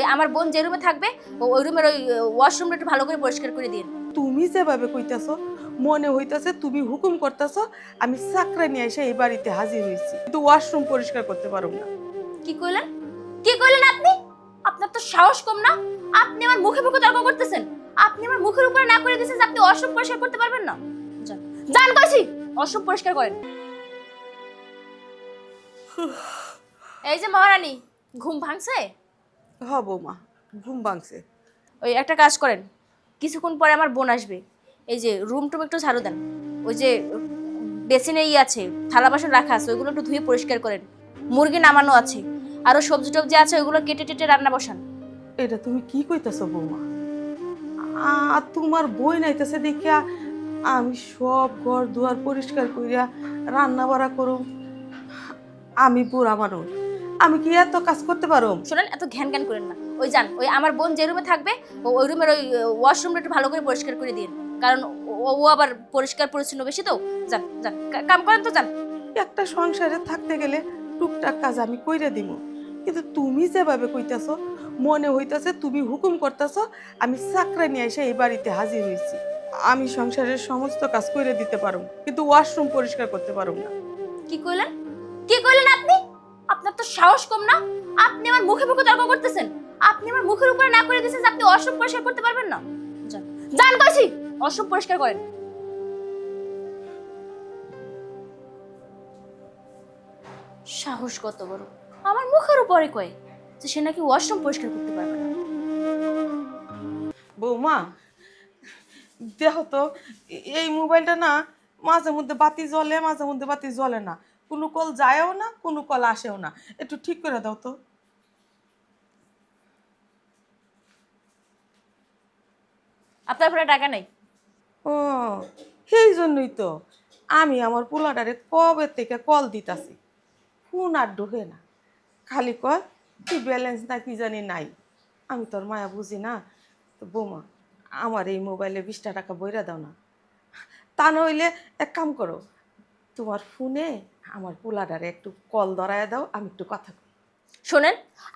ওই আমার বোন যে রুমে থাকবে ওই রুমের ওই ওয়াশরুমটা একটু ভালো করে পরিষ্কার করে দিন তুমি যেভাবে কইতাছ মনে হইতাছে তুমি হুকুম করতেছ আমি চাকরা নিয়ে এসে এই বাড়িতে হাজির হয়েছি কিন্তু ওয়াশরুম পরিষ্কার করতে পারো না। কি কইলেন? কি কইলেন আপনি? আপনার তো সাহস কম না। আপনি আমার মুখে মুখে তর্ক করতেছেন। আপনি আমার মুখের উপরে না করে দিয়েছেন আপনি ওয়াশরুম পরিষ্কার করতে পারবেন না। যান। যান কইছি! ওয়াশরুম পরিষ্কার করেন। এই যে মহারানী ঘুম ভাঙছে? হ বৌমা ঘুম ভাঙছে। ওই একটা কাজ করেন কিছুক্ষণ পরে আমার বোন আসবে। এই যে রুম টুম একটু ঝাড়ু দেন। ওই যে বেসিনে ই আছে থালা বাসন রাখা আছে ওইগুলো একটু ধুয়ে পরিষ্কার করেন। মুরগি নামানো আছে আরও সবজি টবজি আছে ওইগুলো কেটে টেটে রান্না বসান। এটা তুমি কি কইতাছ বৌমা? আর তোমার বই নাইতেছে দেখিয়া আমি সব ঘর দুয়ার পরিষ্কার করিয়া রান্না বাড়া করুম। আমি বুড়া মানুষ। আমি কি এত কাজ করতে পারো? শোনেন এত ঘ্যান ঘ্যান করেন না। ওই যান ওই আমার বোন যে রুমে থাকবে ওই রুমের ওই ওয়াশরুমটা একটু ভালো করে পরিষ্কার করে দিন। কারণ ও- ও আবার পরিষ্কার পরিচ্ছন্ন বেশি তো। যান যান কাম করেন তো যান। একটা সংসারে থাকতে গেলে টুকটাক কাজ আমি কইরে দিব কিন্তু তুমি যেভাবে কইতাছ মনে হইতাছে তুমি হুকুম করতেছ আমি চাকরা নিয়ে এসে এই বাড়িতে হাজির হয়েছি আমি সংসারের সমস্ত কাজ কইরে দিতে পারো কিন্তু ওয়াশরুম পরিষ্কার করতে পারো না। কি কইলেন? কি কইলেন আপনি? আপনার তো সাহস কম না? আপনি আমার মুখে মুখে তর্ক করতেছেন। আপনি আমার মুখের উপরে না করে দিয়েছেন আপনি ওয়াশরুম পরিষ্কার করতে পারবেন না। কইছি! ওয়াশরুম পরিষ্কার করেন। সাহস কত বড়। আমার মুখের উপরে কয় যে সে নাকি ওয়াশরুম পরিষ্কার করতে পারবে না। বৌমা, দেখো তো, এই মোবাইলটা না মাঝে মধ্যে বাতি জ্বলে, মাঝে মধ্যে বাতি জ্বলে না। কোনো কল যায়ও না কোনো কল আসেও না। একটু ঠিক করে দাও তো। আপনার ফোনে টাকা নেই? ও সেই জন্যই তো। আমি আমার পোলাটারে কবে থেকে কল দিতাছি? ফোন আর ঢোকে না। খালি কয় কি ব্যালেন্স না কি জানি নাই। আমি তোর মায়া বুঝি না। তো বৌমা আমার এই মোবাইলে বিশটা টাকা বইরা দাও না। তা নইলে এক কাম করো তোমার ফোনে আমার পোলাটারে একটু কল ধরায় দাও আমি একটু কথা কই। শোনেন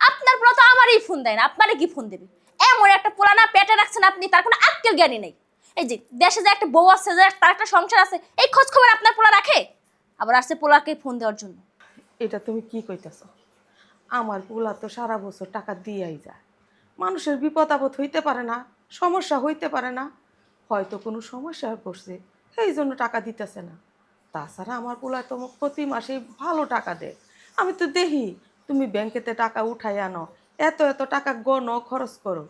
আপনার পোলা তো আমারই ফোন দেয় না আপনারে কি ফোন দেবে এমন একটা পোলা না পেটে রাখছেন আপনি তার কোনো আক্কেল জ্ঞানী নেই। এই যে দেশে যে একটা বউ আছে যে তার একটা সংসার আছে এই খোঁজ খবর আপনার পোলা রাখে? আবার আসছে পোলাকে ফোন দেওয়ার জন্য। এটা তুমি কি কইতেছ? আমার পোলা তো সারা বছর টাকা দিয়াই যায়। মানুষের বিপদ আপদ হইতে পারে না সমস্যা হইতে পারে না। হয়তো কোনো সমস্যা পড়ছে এই জন্য টাকা দিতেছে না। তাছাড়া আমার পোলা তো প্রতি মাসে ভালো টাকা দেয়। আমি তো দেখি তুমি ব্যাংকেতে টাকা উঠাই আনো এত এত টাকা গণ খরচ করো।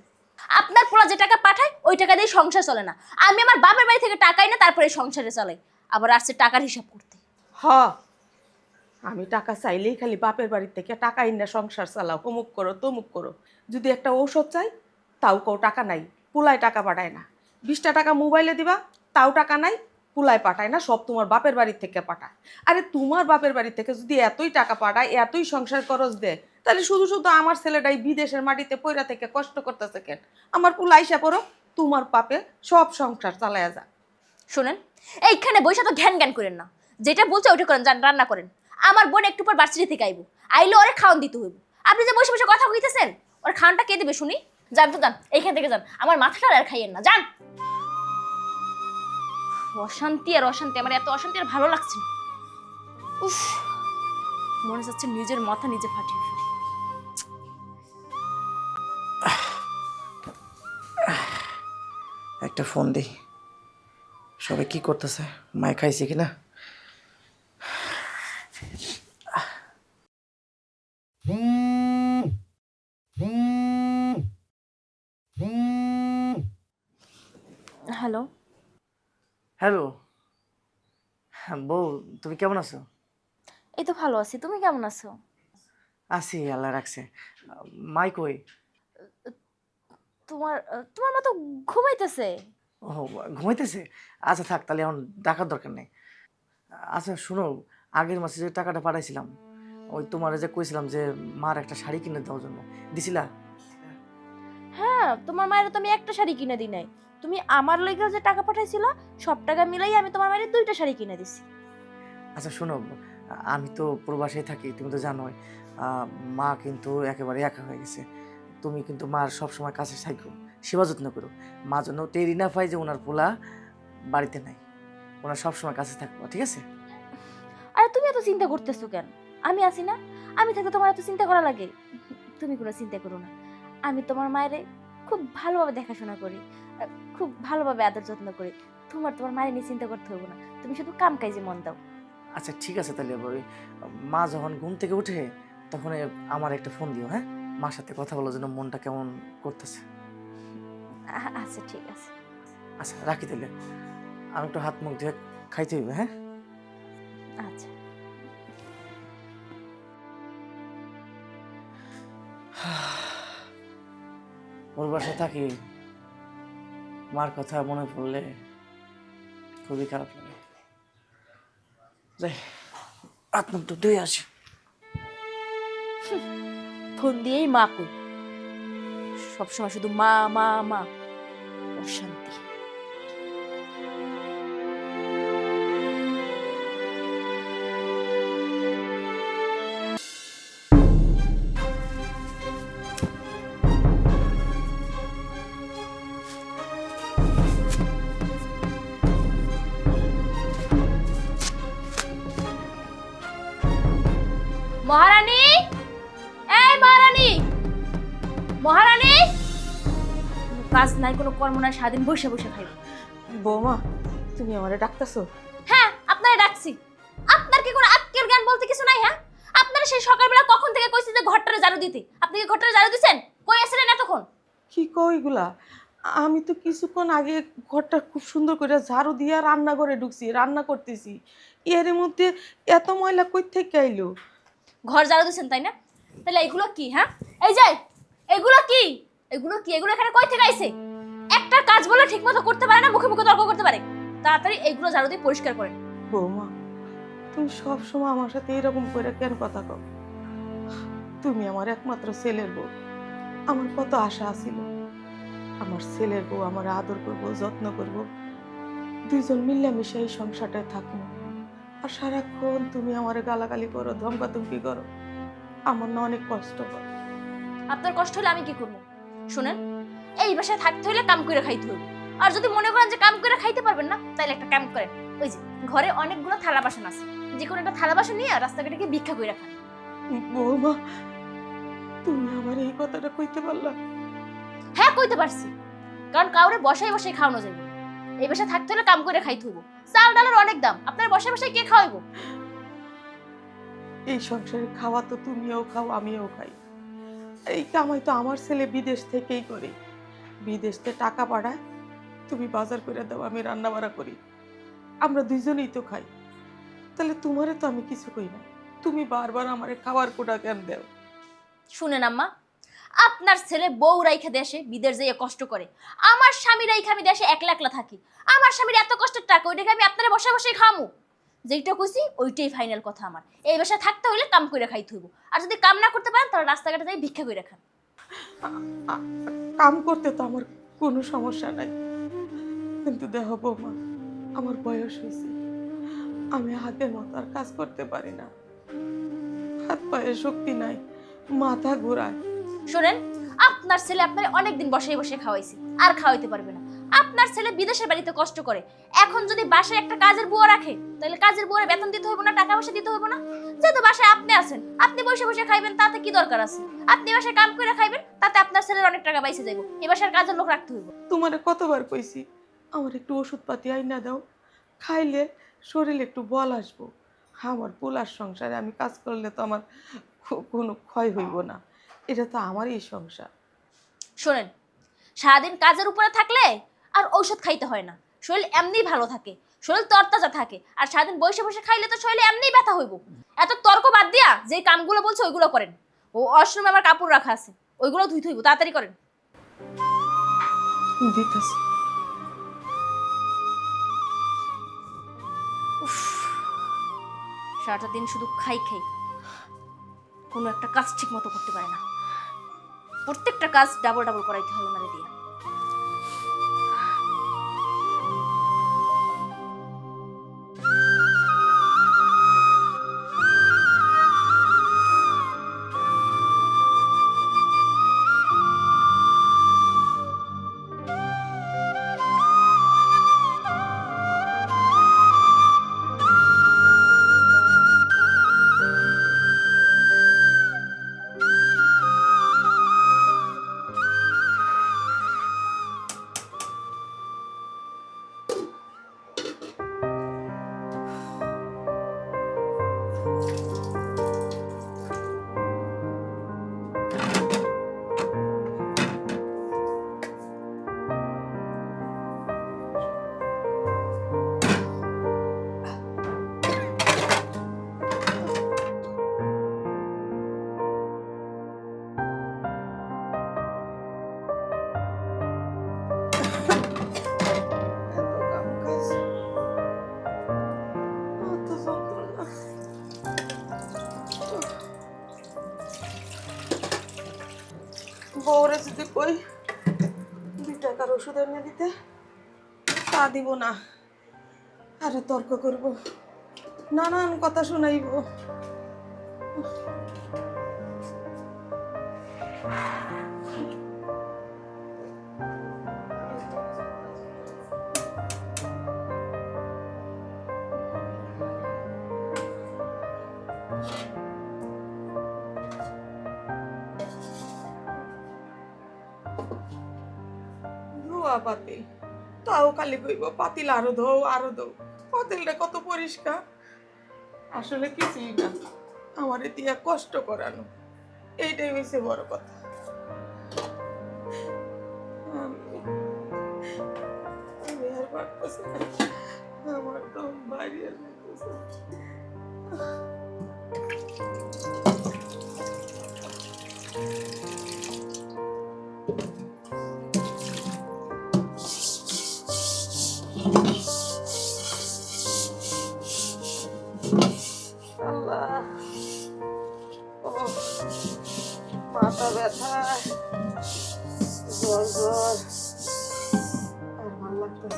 আপনার পোলা যে টাকা পাঠায় ওই টাকা দিয়ে সংসার চলে না। আমি আমার বাপের বাড়ি থেকে টাকাই না তারপরে সংসারে চলে। আবার আসছে টাকার হিসাব করতে। হ আমি টাকা চাইলেই খালি বাপের বাড়ি থেকে টাকা ইন্না সংসার চালাও। অমুক করো তমুক করো। যদি একটা ঔষধ চাই তাও কেউ টাকা নাই। পুলায় টাকা পাঠায় না। বিশটা টাকা মোবাইলে দিবা তাও টাকা নাই। পুলায় পাঠায় না, সব তোমার বাপের বাড়ির থেকে পাঠায়। আরে তোমার বাপের বাড়ি থেকে যদি এতই টাকা পাঠায়, এতই সংসার খরচ দেয়, তাহলে শুধু শুধু আমার ছেলেটাই বিদেশের মাটিতে পয়রা থেকে কষ্ট করতেছে কেন? আমার পুলা আইসা পড়ো, তোমার পাপে সব সংসার চালায়া যা শোনেন, এইখানে বসে তো ঘ্যান জ্ঞান করেন না। যেটা বলছে ওটা করেন, যান, রান্না করেন। আমার বোন একটু পর বার্সিটি থেকে আইবো। আইলে ওরে খাওয়ান দিতে হইব। আপনি যে বসে বসে কথা কইতেছেন, ওর খাওয়ানটা কে দিবে শুনি? যান তো যান, এইখান থেকে যান। আমার মাথাটা আর খাইয়েন না, যান! অশান্তি আর অশান্তি, আমার এত অশান্তি আর ভালো লাগছে না। উফ, মনে হচ্ছে নিজের মাথা নিজে ফাটিয়ে একটা ফোন দিই। সবাই কি করতেছে? মায় খাইছে কিনা হ্যালো হ্যালো বউ তুমি কেমন আছো? এই তো ভালো আছি। তুমি কেমন আছো? আছি আল্লাহ রাখছে। মাই কই তোমার তোমার মা তো ঘুমাইতেছে। ও ঘুমাইতেছে? আচ্ছা থাক তাহলে এখন ডাকার দরকার নেই। আচ্ছা শোনো আগের মাসে যে টাকাটা পাঠাইছিলাম ওই তোমার যে কইছিলাম যে মার একটা শাড়ি কিনে দেওয়ার জন্য দিছিলা? হ্যাঁ তোমার মায়ের তো আমি একটা শাড়ি কিনে দিই নাই। তুমি আমার লইগেও যে টাকা পাঠাইছিলা সব টাকা মিলাই আমি তোমার মায়ের দুইটা শাড়ি কিনে দিছি। আচ্ছা শোনো আমি তো প্রবাসে থাকি তুমি তো জানোই মা কিন্তু একেবারে একা হয়ে গেছে। তুমি কিন্তু মার সবসময় কাছে থাকো সেবা যত্ন করো। মা যেন টেরি না পাই যে ওনার পোলা বাড়িতে নাই ওনার সবসময় কাছে থাকব ঠিক আছে? আরে তুমি এত চিন্তা করতেছো কেন? আমি আছি না? আমি থাকতে তোমার এত চিন্তা করা লাগে? তুমি কোনো চিন্তা করো না। আমি তোমার মায়ের খুব ভালোভাবে দেখাশোনা করি খুব ভালোভাবে আদর যত্ন করি। তোমার তোমার মায়ের নিয়ে চিন্তা করতে হবে না তুমি শুধু কাম কাজে মন দাও। আচ্ছা ঠিক আছে তাহলে ওই মা যখন ঘুম থেকে উঠে তখন আমার একটা ফোন দিও হ্যাঁ? মার সাথে কথা বলার জন্য মনটা কেমন করতেছে? আচ্ছা ঠিক আছে। আচ্ছা রাখি তাহলে। আমি একটু হাত মুখ ধুয়ে খাইতে হইবে হ্যাঁ? আচ্ছা। বাসায় থাকি, মার কথা মনে পড়লে খুবই খারাপ লাগে। যাই, হাত মুখ তো দুই আসি। ফোন দিয়েই মা কই? সবসময় শুধু মা মা মা, অশান্তি। মহারানী? এই মহারানী! মহারানী! কাজ নাই কোনো কর্ম নাই স্বাধীন বসে বসে খাইব। বৌমা তুমি আমারে ডাকতেছো? হ্যাঁ আপনারে ডাকছি। আপনার কি কোনো আত্মীয় জ্ঞান বলতে কিছু নাই হ্যাঁ? আপনারা সেই সকালবেলা কখন থেকে কইছি যে ঘরটারে ঝাড়ু দিতে? আপনি কি ঘরটারে ঝাড়ু দিছেন? কই আসলেন এতক্ষণ? কি কও এগুলা? আমি তো কিছুক্ষণ আগে ঘরটা খুব সুন্দর করে ঝাড়ু দিয়া রান্না করে ঢুকছি রান্না করতেছি। এর মধ্যে এত ময়লা কই থেকে আইলো? ঘর ঝাড়ু দিচ্ছেন তাই না? তাহলে এগুলো কি হ্যাঁ? এই যে, এগুলো কি? এগুলো কি? এগুলো এখানে কই থেকে আইছে? একটা কাজ বলে ঠিকমতো করতে পারে না, মুখে মুখে তর্ক করতে পারে। তাড়াতাড়ি এইগুলো ঝাড়ু দিয়ে পরিষ্কার করেন। বৌমা, তুমি সব সময় আমার সাথে এরকম করে কেন কথা কও? তুমি আমার একমাত্র ছেলের বউ। আমার কত আশা আছিল। আমার ছেলের বউ আমার আদর করব, যত্ন করব। দুইজন মিলেমিশে এই সংসারটায় থাকব। আর সারাক্ষণ তুমি আমার গালাগালি করো ধমকাধমকি করো। আমার না অনেক কষ্ট হয়। আপনার কষ্ট হলে আমি কি করব? শুনেন এই বাসায় থাকতে হলে কাম করে খাইতে হবে। আর যদি মনে করেন যে কাম করে খাইতে পারবেন না তাহলে একটা কাম করেন। ওই যে ঘরে অনেকগুলো থালা বাসন আছে। যে কোনো একটা থালা বাসন নিয়ে রাস্তাঘাটে গিয়ে ভিক্ষা করে খান বৌমা তুমি আমার এই কথাটা কইতে পারলা? হ্যাঁ কইতে পারছি। কারণ কাউরে বসাই বসাই খাওয়ানো যাবে এই বাসায় থাকতে হলে কাম করে খাইতে হইব। চাল ডালের অনেক দাম। আপনার বসায় বসায় কে খাওয়াইবো? এই সংসারে খাওয়া তো তুমিও খাও আমিও খাই। এই কামাই তো আমার ছেলে বিদেশ থেকেই করে। বিদেশ থেকে টাকা পাঠায় তুমি বাজার করে দাও আমি রান্না বাড়া করি। আমরা দুইজনেই তো খাই। তাহলে তোমারে তো আমি কিছু কই না। তুমি বারবার আমারে খাবার কোটা কেন দেও? শুনেন আম্মা আপনার ছেলে বউ রাইখা দেশে বিদেশ যাইয়া কষ্ট করে। আমার স্বামী রাইখা আমি দেশে একলা একলা থাকি। আমার স্বামীর এত কষ্টের টাকা, ওইটাকে আমি আপনারা বসে বসে খামু যেইটা কইছি, ওইটাই ফাইনাল কথা আমার। এই বাসায় থাকতে হইলে কাম করে খাইতে হইব। আর যদি কাম না করতে পারেন, তাহলে রাস্তাঘাটে যাই ভিক্ষা করে খান। কাম করতে তো আমার কোনো সমস্যা নাই। কিন্তু দেহ বৌমা, আমার বয়স হয়েছে আমি হাতে মতো আর কাজ করতে পারি না। হাত পায়ে শক্তি নাই, মাথা ঘোরায়। শোনেন, আপনার ছেলে আপনার অনেকদিন বসে বসে খাওয়াইছে, আর খাওয়াইতে পারবে না। আপনার ছেলে বিদেশের বাড়িতে কষ্ট করে, এখন যদি বাসায় একটা কাজের বুয়া রাখে, তাহলে কাজের বুয়ারে বেতন দিতে হবে না, টাকা পয়সা দিতে হবে না? যেহেতু বাসায় আপনি আছেন, আপনি বসে বসে খাইবেন, তাতে কি দরকার আছে? আপনি বাসায় কাম করে খাইবেন, তাতে আপনার ছেলের অনেক টাকা বাইসে যাইব, এ বাসার কাজের লোক রাখতে হইব। তোমারে কতবার কইছি, আমার একটু ওষুধ পাতি আইনা দাও, খাইলে শরীরে একটু বল আসব। আমার পোলার সংসারে আমি কাজ করলে তো আমার কোনো ক্ষয় হইব না। এটা তো আমারই সংসার। শোনেন সারাদিন কাজের উপরে থাকলে আর ঔষধ খাইতে হয় না। শরীর এমনিই ভালো থাকে শরীর তরতাজা থাকে আর সারাদিন বসে বসে খাইলে তো শরীরে এমনিই ব্যথা হইব। এত তর্ক বাদ দিয়া যে কামগুলো বলছে ওইগুলো করেন। ও অশ্রমে আমার কাপড় রাখা আছে ওইগুলো ধুইতে হইব তাড়াতাড়ি করেন। উফ, সারাটা দিন শুধু খাই খাই কোনো একটা কাজ ঠিক মতো করতে পারে না। প্রত্যেকটা কাজ ডাবল ডাবল করাইতে হয় ওনারে দিয়ে। ওষুধ দিতে তা দিব না। আরে তর্ক করব। নানান কথা শোনাইব। ধোয়া পাতিল তাও খালি কইব পাতিল আরও ধোও আরও ধোও পাতিলটা কত পরিষ্কার। আসলে কিছুই না। আমার দিয়া কষ্ট করানো। এইটাই হয়েছে বড় কথা। আমার দম বাইরে এখান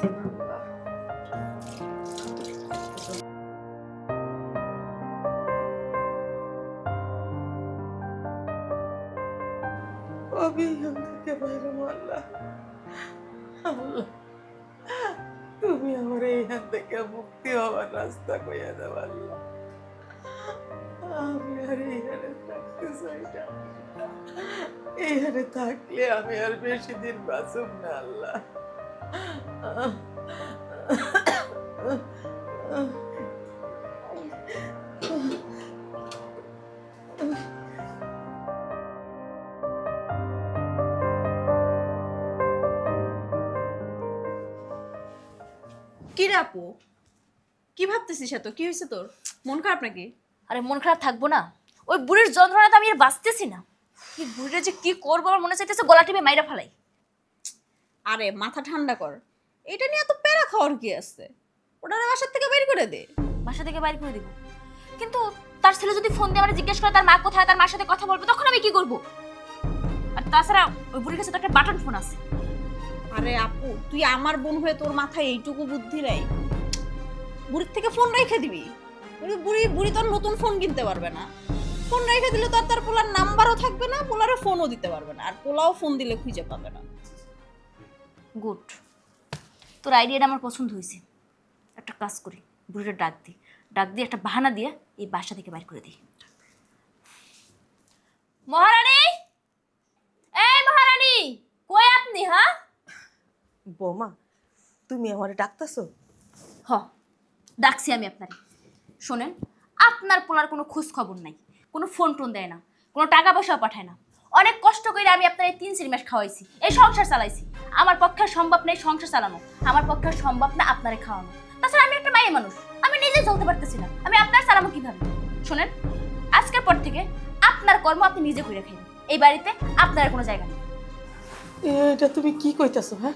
থেকে বাইরে আল্লাহ। তুমি আমার এইখান থেকে মুক্তি হওয়ার রাস্তা কইয়া আল্লাহ। আমি আর এইখানে থাকতে চাই না। এইখানে থাকলে আমি আর বেশি দিন বাঁচব না, আল্লাহ। কি রে আপু? কি ভাবতেছিস এত? কি হয়েছে তোর? মন খারাপ নাকি? আরে মন খারাপ থাকব না। ওই বুড়ির যন্ত্রণাতে আমি আর বাঁচতেছি না। এই বুড়িটা যে কি করব আমার মনে চাইতেছে গলা টিপে মাইরা ফেলাই। আরে মাথা ঠান্ডা কর। এটা নিয়ে এত প্যারা খাওয়ার কি আছে? ওটা বাসার থেকে বের করে দে। বাসা থেকে বাইরে করে দিব। কিন্তু তার ছেলে যদি ফোন দিয়ে আমার জিজ্ঞেস করে তার মা কোথায় তার মার সাথে কথা বলবে তখন আমি কি করব? আর তাছাড়া ওই বুড়ির কাছে তো একটা বাটন ফোন আছে। আরে আপু তুই আমার বোন হয়ে তোর মাথায় এইটুকু বুদ্ধি নাই। বুড়ির থেকে ফোন রেখে দিবি। বুড়ি- বুড়ি বুড়ি তোর নতুন ফোন কিনতে পারবে না। ফোন রেখে দিলে তো আর তার পোলার নাম্বারও থাকবে না পোলারে ফোনও দিতে পারবে না। আর পোলাও ফোন দিলে খুঁজে পাবে না। গুড তোর আইডিয়াটা আমার পছন্দ হয়েছে। একটা কাজ করি বুড়িটা ডাক দিই। ডাক দিয়ে একটা বাহানা দিয়ে এই বাসা থেকে বাইর করে দিই। মহারানী! এই মহারানী! কই আপনি হ্যাঁ? বৌমা তুমি আমার ডাকতেছো? হ ডাকছি আমি আপনারে। শোনেন আপনার পোলার কোনো খোঁজ খবর নাই কোনো ফোন টোন দেয় না কোনো টাকা পয়সাও পাঠায় না। অনেক কষ্ট করে আমি আপনার এই তিন চারি মাস খাওয়াইছি। এই সংসার চালাইছি। আমার পক্ষে সম্ভব নেই সংসার চালানো। আমার পক্ষে সম্ভব না আপনারে খাওয়ানো। তাছাড়া আমি একটা মায়ের মানুষ। আমি নিজে চলতে পারতেছি না। আমি আপনার চালাবো কীভাবে? শোনেন, আজকের পর থেকে আপনার কর্ম আপনি নিজে করে খাইবেন। এই বাড়িতে আপনার কোনো জায়গা নেই। এটা তুমি কি কইতাছো হ্যাঁ?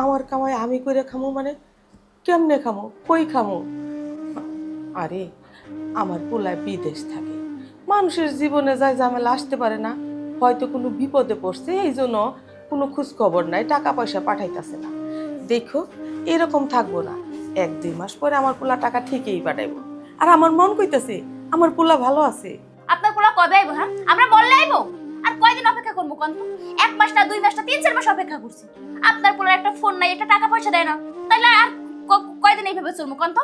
আমার কামাই আমি কইরা খামো মানে? কেমনে খামো? কই খামো? আরে, আমার পোলায় বিদেশ থাকে। মানুষের জীবনে যায় ঝামেলা আসতে পারে না। হয়তো কোনো বিপদে পড়ছে এই জন্য কোনো খোঁজ খবর নাই টাকা পয়সা পাঠাইতেছে না। দেখো এরকম থাকব না। এক দুই মাস পরে আমার পোলা টাকা ঠিকই পাঠাইবো। আর আমার মন কইতাছে আমার পোলা ভালো আছে। আপনার পোলা কবে আইবো হ্যাঁ? আমরা বললে আইবো? আর কয়দিন অপেক্ষা করব কন্ত এক মাস না দুই মাস না তিন চার মাস অপেক্ষা করছি। আপনার পোলার একটা ফোন নাই একটা টাকা পয়সা দেয় না। তাহলে আর কয়দিন এইভাবে চলবো কন্ত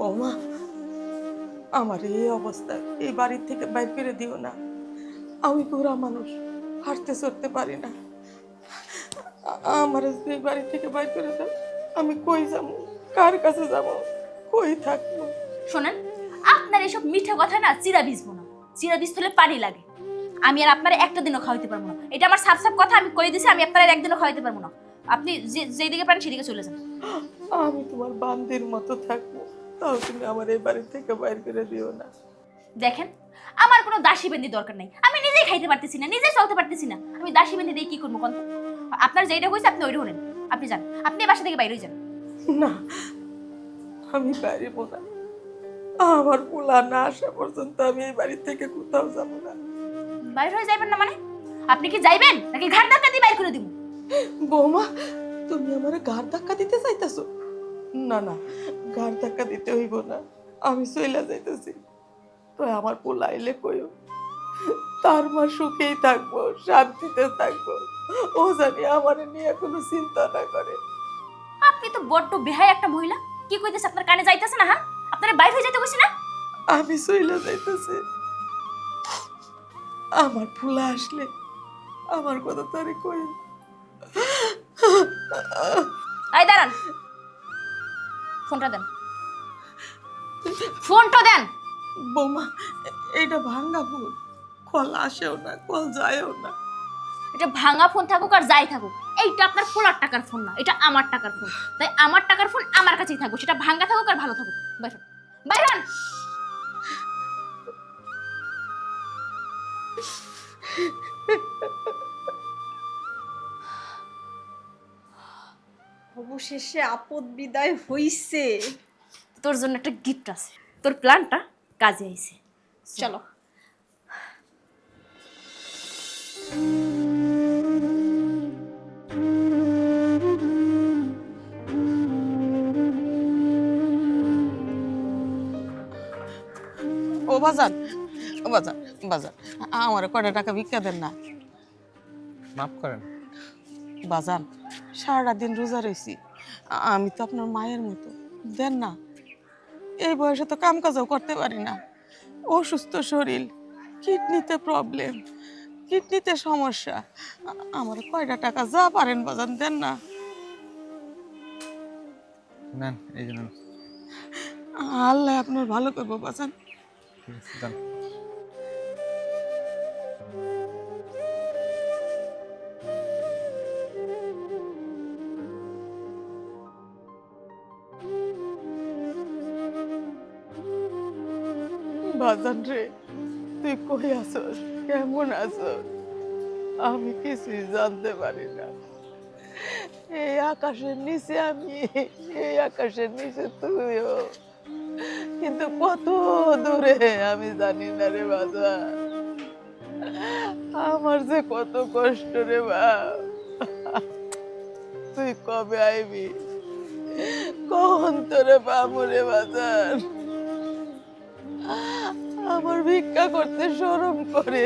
বৌমা আমার এই অবস্থা এই বাড়ির থেকে বাইর করে দিও না। আমি পুরা মানুষ হাঁটতে চড়তে পারি না। আমার এই বাড়ি থেকে বাইর করে দাও আমি কই যাব? কার কাছে যাব? কই থাকব? শোনেন আপনার এসব মিঠে কথা না চিরা ভিজবো না। চিরা ভিজ হলে পানি লাগে। আমি আর আপনার একটা দিনও খাওয়াইতে পারব না। এটা আমার সাফ সাফ কথা আমি কই দিছি আমি আপনার আর একদিনও খাওয়াইতে পারব না। আপনি যে যেই দিকে পারেন সেদিকে চলে যান। আমি তোমার বান্দির মতো থাকব। তাও তুমি আমার এই বাড়ি থেকে বাইর করে দিও না। দেখেন আমার কোনো দাসী বেন্দি দরকার নাই। আমি নিজেই খাইতে পারতেছি না নিজেই চলতে পারতেছি না। আমি দাসী বেন্দি দিয়ে কি করব কন্ত আপনার যেটা হয়েছে আপনি ওইটা হলেন। আপনি যান আপনি বাসা থেকে বাইরে যান। না আমি বাইরে না। আমার পোলা না আসা পর্যন্ত আমি এই বাড়ি থেকে কোথাও যাব না। বাইরে হয়ে যাবেন না মানে? আপনি কি যাইবেন নাকি ঘাট ধাক্কা দিয়ে বাইর করে দিব? বৌমা তুমি আমার গার ধাক্কা দিতে চাইতেছো? না না গার ধাক্কা দিতে হইব না। আমি চইলা যাইতেছি। তো আমার পোলা আইলে কইও। তার মা সুখেই থাকব শান্তিতে থাকব। ও জানি আমার নিয়ে কোনো চিন্তা না করে। আপনি তো বড্ড বেহায় একটা মহিলা। কি কইতেছে আপনার কানে যাইতেছে না হ্যাঁ? আপনারা বাইর হয়ে যেতে কইছি না? আমি চইলা যাইতেছি। আমার ফুলা আসলে আমার কথা তারে কই? এই দাঁড়ান। ফোনটা দেন। ফোনটা দেন। বৌমা এটা ভাঙ্গা ফুল কল আসেও না কল যায়ও না। এটা ভাঙা ফোন থাকুক আর যাই থাকুক এইটা আপনার পোলার টাকার ফোন না এটা আমার টাকার ফোন তাই আমার টাকার ফোন আমার কাছেই থাকুক সেটা ভাঙা থাকুক আর ভালো থাকুক। বাইরন বাইরন অবশেষে আপদ বিদায় হইছে। তোর জন্য একটা গিফট আছে। তোর প্ল্যানটা কাজে আইছে। চলো। ও বাজার ও বাজার বাজার আমার কয়টা টাকা ভিক্ষা দেন না। মাফ করেন। বাজান সারাটা দিন রোজা রয়েছি আমি তো আপনার মায়ের মতো দেন না। এই বয়সে তো কাম কাজও করতে পারি না। অসুস্থ শরীর কিডনিতে প্রবলেম কিডনিতে সমস্যা। আমার কয়টা টাকা যা পারেন বাজান দেন না। নেন এই যে নেন। আল্লাহ আপনার ভালো করব বাজান। ঠিক আছে যান। বাজান রে তুই কই আছস কেমন আছস আমি কিছুই জানতে পারি না। এই আকাশের নিচে আমি, এই আকাশের নিচে তুইও কিন্তু কত দূরে আমি জানি না রে বাজান আমার যে কত কষ্ট রে বা তুই কবে আইবি? কখন তোরে পাবো রে বাজার? আমার ভিক্ষা করতে শরম করে।